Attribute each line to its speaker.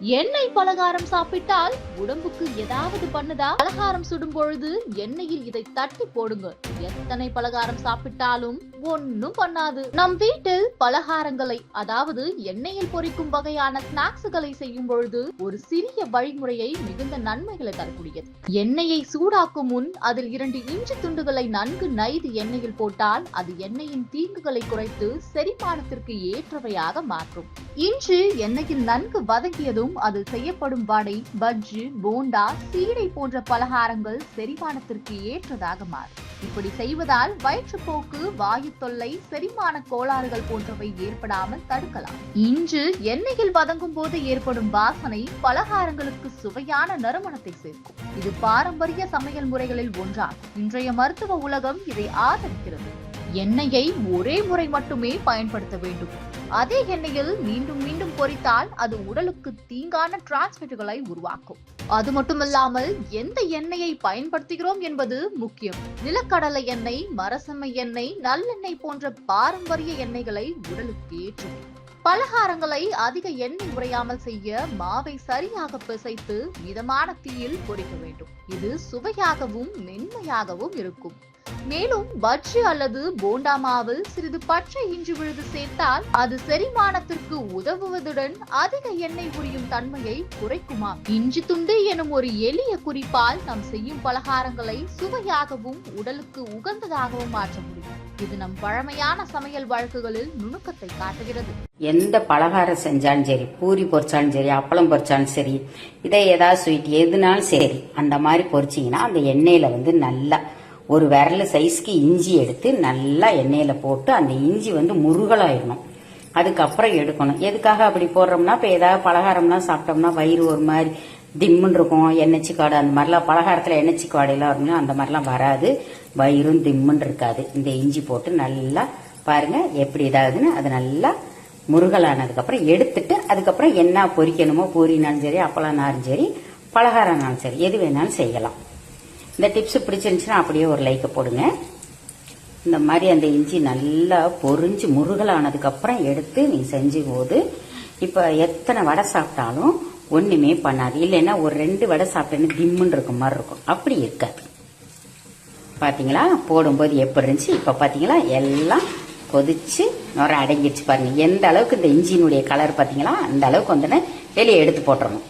Speaker 1: எண்ணெய் பலகாரம் சாப்பிட்டால் உடம்புக்கு ஏதாவது பண்ணுதா? பலகாரம் சுடும் பொழுது எண்ணெயில் இதை தட்டி போடுங்க. எத்தனை பலகாரம் சாப்பிட்டாலும் ஒண்ணும் பண்ணாது. நம் வீட்டில் பலகாரங்களை அதாவது எண்ணெயில் பொரிக்கும் வகையான ஸ்நாக்ஸ்களை செய்யும் பொழுது ஒரு சிறிய வழிமுறையை மிகுந்த நன்மைகளை தரக்கூடியது. எண்ணெயை சூடாக்கும் முன் அதில் இரண்டு இஞ்சி துண்டுகளை நன்கு நைது எண்ணெயில் போட்டால் அது எண்ணெயின் தீங்குகளை குறைத்து செரிமானத்திற்கு ஏற்றவையாக மாற்றும். இன்று எண்ணெயில் நன்கு வதங்கியதும் அதில் செய்யப்படும் வடை பஜ்ஜி போண்டா சீடை போன்ற பலகாரங்கள் செரிமானத்திற்கு ஏற்றதாக மாறும். இப்படி செய்வதால் வயிற்றுப்போக்கு வாயு தொல்லை செரிமான கோளாறுகள் போன்றவை ஏற்படாமல் தடுக்கலாம். இன்று எண்ணெயில் வதங்கும் போது ஏற்படும் வாசனை பலகாரங்களுக்கு சுவையான நறுமணத்தை சேர்க்கும். இது பாரம்பரிய சமையல் முறைகளில் ஒன்றாகும். இன்றைய மருத்துவ உலகம் இதை ஆதரிக்கிறது. எண்ணெயை ஒரே முறை மட்டுமே பயன்படுத்த வேண்டும். அதே எண்ணெயில் மீண்டும் மீண்டும் பொரித்தால் அது உடலுக்கு தீங்கான டிரான்ஸ்மிட்டுகளை உருவாக்கும். அது மட்டுமல்லாமல் எந்த எண்ணெயை பயன்படுத்துகிறோம் என்பது முக்கியம். நிலக்கடலை எண்ணெய் மரசம்மை எண்ணெய் நல்லெண்ணெய் போன்ற பாரம்பரிய எண்ணெய்களை உடலுக்கு ஏற்றும். பலகாரங்களை அதிக எண்ணெய் உறையாமல் செய்ய மாவை சரியாக பிசைத்து மிதமான தீயில் பொரிக்க வேண்டும். இது சுவையாகவும் மென்மையாகவும் இருக்கும். மேலும் பஜ்ஜி அல்லது போண்டா மாவில் சிறிது பச்சை இஞ்சி விழுது சேர்த்தால் அது செரிமானத்திற்கு உதவுவதுடன் அதிக எண்ணெய் உரியும் தன்மையை குறைக்குமா? இஞ்சி துண்டு எனும் ஒரு எளிய குறிப்பால் நாம் செய்யும் பலகாரங்களை சுவையாகவும் உடலுக்கு உகந்ததாகவும் மாற்ற முடியும். இது நம் பழமையான சமையல் வழக்குகளில் நுணுக்கத்தை காட்டுகிறது.
Speaker 2: எந்த பலகாரம் செஞ்சாலும் சரி பூரி பொரிச்சாலும் சரி அப்பளம் பொரிச்சாலும் சரி இதை ஏதாவது ஸ்வீட் எதுனாலும் சரி அந்த மாதிரி பொரிச்சிங்கன்னா அந்த எண்ணெயில வந்து நல்லா ஒரு விரல் சைஸ்க்கு இஞ்சி எடுத்து நல்லா எண்ணெயில போட்டு அந்த இஞ்சி வந்து முருகலாயிடணும். அதுக்கப்புறம் எடுக்கணும். எதுக்காக அப்படி போடுறோம்னா இப்போ ஏதாவது பலகாரம்லாம் சாப்பிட்டோம்னா வயிறு ஒரு மாதிரி திம்முன்னு இருக்கும். எண்ணெய்ச்சிக்காடு அந்த மாதிரிலாம் பலகாரத்தில் எண்ணெய்ச்சிக்காடையெல்லாம் இருக்கும் அந்த மாதிரிலாம் வராது. வயிறும் திம்முன்னு இருக்காது. இந்த இஞ்சி போட்டு நல்லா பாருங்க எப்படி இதாகுதுன்னு அது நல்லா முருகலானதுக்கப்புறம் எடுத்துட்டு அதுக்கப்புறம் என்ன பொரிக்கணுமோ பூரினாலும் சரி அப்பளம்னாலும் சரி பலகாரம்னாலும் சரி எது வேணாலும் செய்யலாம். இந்த டிப்ஸ் பிடிச்சிருந்துச்சுன்னா அப்படியே ஒரு லைக்கை போடுங்க. இந்த மாதிரி அந்த இஞ்சி நல்லா பொரிஞ்சு முருகலானதுக்கப்புறம் எடுத்து நீ செஞ்சு போது இப்போ எத்தனை வடை சாப்பிட்டாலும் ஒன்றுமே பண்ணாது. இல்லைன்னா ஒரு ரெண்டு வடை சாப்பிட்டேன்னு திம்முன்னு இருக்க மாதிரி இருக்கும். அப்படி இருக்காது. பார்த்தீங்களா போடும்போது எப்படி இருந்துச்சு? இப்போ பார்த்தீங்களா எல்லாம் கொதிச்சு நுர அடங்கிடுச்சு பாருங்க. எந்த அளவுக்கு இந்த இஞ்சியினுடைய கலர் பார்த்தீங்களா அந்த அளவுக்கு வந்துன்னு வெளியே எடுத்து போட்டுறணும்.